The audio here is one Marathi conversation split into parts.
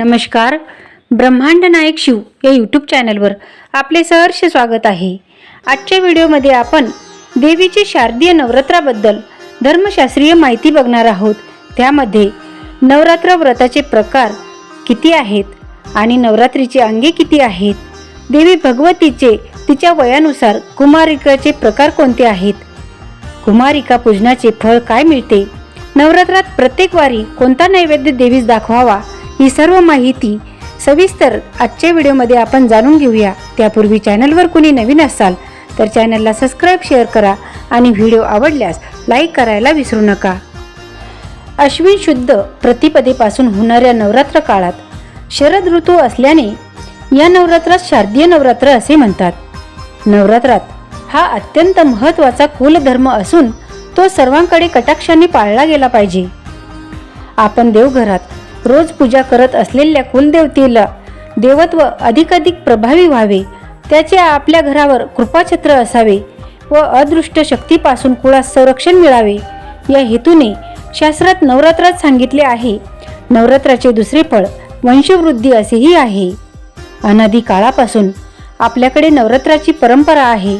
नमस्कार. ब्रह्मांड नायक शिव या यूट्यूब चॅनलवर आपले सहर्ष स्वागत आहे. आजच्या व्हिडिओमध्ये आपण देवीचे शारदीय नवरात्राबद्दल धर्मशास्त्रीय माहिती बघणार आहोत. त्यामध्ये नवरात्र व्रताचे प्रकार किती आहेत आणि नवरात्रीचे अंगे किती आहेत? देवी भगवतीचे तिच्या वयानुसार कुमारिकाचे प्रकार कोणते आहेत? कुमारिका पूजनाचे फळ काय मिळते? नवरात्रात प्रत्येक वारी कोणता नैवेद्य देवीस दाखवावा? ही सर्व माहिती सविस्तर आजच्या व्हिडिओमध्ये आपण जाणून घेऊया. त्यापूर्वी चॅनलवर कुणी नवीन असाल तर चॅनलला सबस्क्राईब शेअर करा आणि व्हिडिओ आवडल्यास लाईक करायला विसरू नका. अश्विन शुद्ध प्रतिपदेपासून होणाऱ्या नवरात्र काळात शरद ऋतू असल्याने या नवरात्रात शारदीय नवरात्र असे म्हणतात. नवरात्रात हा अत्यंत महत्त्वाचा कुलधर्म असून तो सर्वांकडे कटाक्षाने पाळला गेला पाहिजे. आपण देवघरात रोज पूजा करत असलेल्या कुलदेवतेला देवत्व अधिकाधिक प्रभावी व्हावे. त्याचे आपल्या घरावर कृपाछत्र असावे व अदृष्ट शक्तीपासून कुळास संरक्षण मिळावे. या हेतूने शास्त्रात नवरात्रात सांगितले आहे नवरात्राचे दुसरे फळ वंशवृद्धी असेही आहे. अनादी काळापासून आपल्याकडे नवरात्राची परंपरा आहे.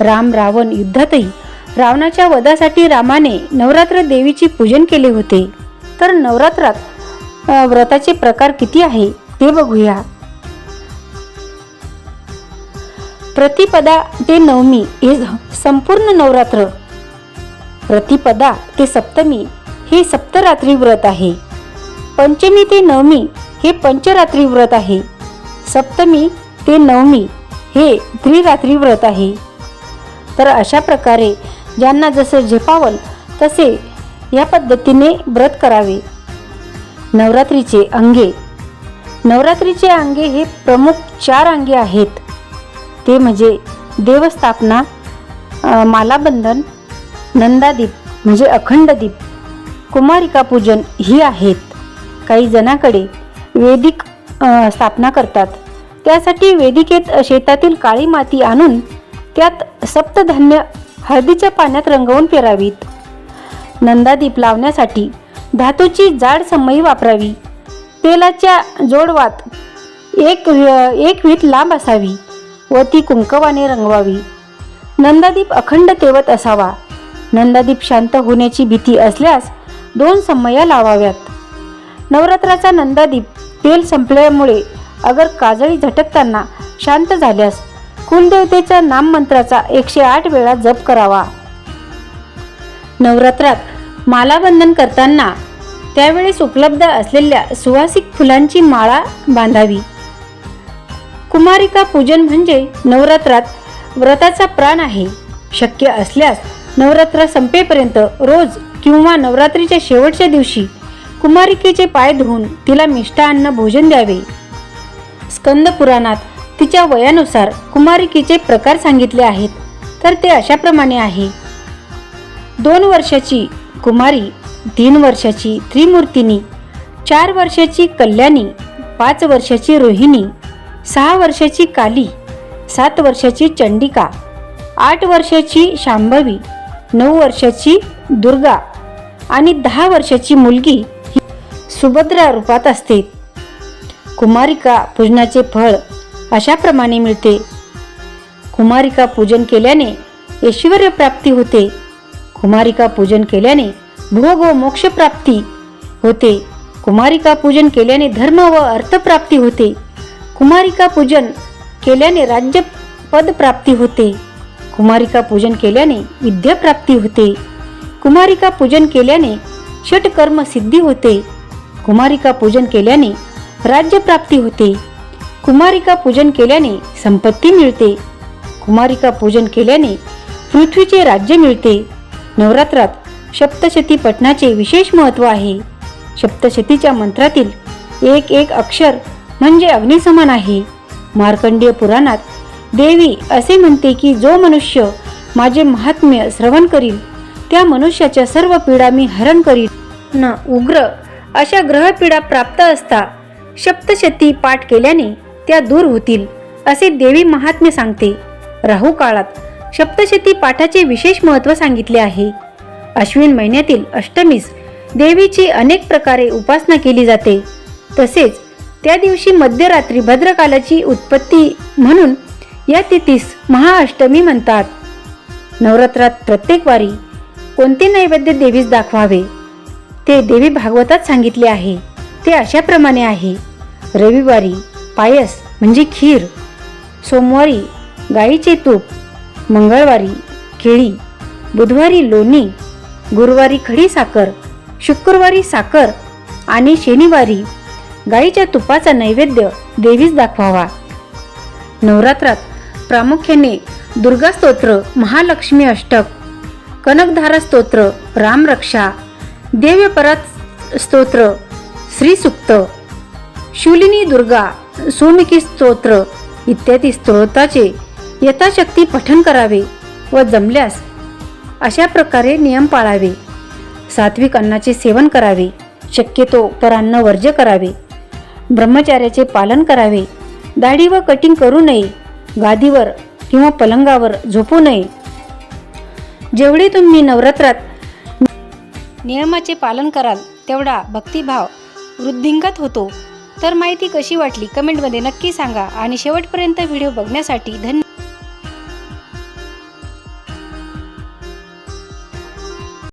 राम रावण युद्धातही रावणाच्या वधासाठी रामाने नवरात्र देवीचे पूजन केले होते. तर नवरात्रात व्रताचे प्रकार किती आहे ते बघूया. प्रतिपदा ते नवमी हे संपूर्ण नवरात्र. प्रतिपदा ते सप्तमी हे सप्तरात्री व्रत आहे. पंचमी ते नवमी हे पंचरात्री व्रत आहे. सप्तमी ते नवमी हे त्रिरात्री व्रत आहे. तर अशा प्रकारे ज्यांना जसे झेपावल तसे या पद्धतीने व्रत करावे. नवरात्रीचे अंगे. नवरात्रीचे अंगे हे प्रमुख चार अंगे आहेत. ते म्हणजे देवस्थापना मालाबंधन नंदादीप म्हणजे अखंड दीप कुमारिका पूजन ही आहेत. काही जणांकडे वेदिक स्थापना करतात. त्यासाठी वेदिकेत शेतातील काळी माती आणून त्यात सप्तधान्य हळदीच्या पाण्यात रंगवून पेरावीत. नंदादीप लावण्यासाठी धातूची जाड समई वापरावी. तेलाच्या जोडवात एक एक वीट लांब असावी व ती कुंकवाने रंगवावी. नंदादीप अखंड तेवत असावा. नंदादीप शांत होण्याची भीती असल्यास दोन समया लावाव्यात. नवरात्राचा नंदादीप तेल संपल्यामुळे अगर काजळी झटकताना शांत झाल्यास कुलदेवतेच्या नाममंत्राचा एकशे आठ वेळा जप करावा. नवरात्रात मालाबंधन करताना त्यावेळेस उपलब्ध असलेल्या सुवासिक फुलांची माळा बांधावी. कुमारिका पूजन म्हणजे नवरात्रात व्रताचा प्राण आहे. शक्य असल्यास नवरात्र संपेपर्यंत रोज किंवा नवरात्रीच्या शेवटच्या दिवशी कुमारिकेचे पाय धुवून तिला मिष्टान्न भोजन द्यावे. स्कंद पुराणात तिच्या वयानुसार कुमारिकेचे प्रकार सांगितले आहेत तर ते अशाप्रमाणे आहे. दोन वर्षाची कुमारी तीन वर्षाची त्रिमूर्तिनी चार वर्षाची कल्याणी पाच वर्षाची रोहिणी सहा वर्षाची काली सात वर्षाची चंडिका आठ वर्षाची शांभवी नऊ वर्षाची दुर्गा आणि दहा वर्षाची मुलगी ही सुभद्रा रूपात असते. कुमारिका पूजनाचे फळ अशाप्रमाणे मिळते. कुमारिका पूजन केल्याने ऐश्वर प्राप्ती होते. कुमारिका पूजन केल्याने भोग व मोक्षप्राप्ती होते. कुमारिका पूजन केल्याने धर्म व अर्थप्राप्ती होते. कुमारिका पूजन केल्याने राज्य पद प्राप्ती होते. कुमारिका पूजन केल्याने विद्याप्राप्ती होते. कुमारिका पूजन केल्याने षटकर्म सिद्धी होते. कुमारिका पूजन केल्याने राज्यप्राप्ती होते. कुमारिका पूजन केल्याने संपत्ती मिळते. कुमारिका पूजन केल्याने पृथ्वीचे राज्य मिळते. नवरात्रात सप्तशती पठणाचे विशेष महत्त्व आहे. सप्तशतीच्या मंत्रातील एक एक अक्षर म्हणजे अग्निसमान आहे. मार्कंडेय पुराणात देवी असे म्हणते की जो मनुष्य माझे महात्म्य श्रवण करील त्या मनुष्याच्या सर्व पीडा मी हरण करील न उग्र अशा ग्रहपीडा प्राप्त असता सप्तशती पाठ केल्याने त्या दूर होतील असे देवी महात्म्य सांगते. राहू काळात सप्तशती पाठाचे विशेष महत्त्व सांगितले आहे. अश्विन महिन्यातील अष्टमीस देवीची अनेक प्रकारे उपासना केली जाते. तसेच त्या दिवशी मध्यरात्री भद्रकालाची उत्पत्ती म्हणून या तिथीस महाअष्टमी म्हणतात. नवरात्रात प्रत्येक वारी कोणते नैवेद्य देवीस दाखवावे? ते देवी भागवतात सांगितले आहे. ते अशाप्रमाणे आहे. रविवारी पायस म्हणजे खीर सोमवारी गाईचे तूप मंगळवारी केळी बुधवारी लोणी गुरुवारी खडी साखर शुक्रवारी साखर आणि शनिवारी गाईच्या तुपाचा नैवेद्य देवीस दाखवावा. नवरात्रात प्रामुख्याने दुर्गा स्तोत्र महालक्ष्मी अष्टक कनकधारा स्तोत्र रामरक्षा देव्यपरात स्तोत्र श्रीसुक्त शूलिनी दुर्गा सोमिकी स्तोत्र इत्यादी स्तोत्राचे यथाशक्ती पठन करावे व जमल्यास अशा प्रकारे नियम पाळावे. सात्विक अन्नाचे सेवन करावे. शक्यतो परान्न वर्ज्य करावे. ब्रह्मचार्याचे पालन करावे. दाढी व कटिंग करू नये. गादीवर किंवा पलंगावर झोपू नये. जेवढे तुम्ही नवरात्रात नियमाचे पालन कराल तेवढा भक्तिभाव वृद्धिंगत होतो. तर माहिती कशी वाटली कमेंटमध्ये नक्की सांगा आणि शेवटपर्यंत व्हिडिओ बघण्यासाठी धन्यवाद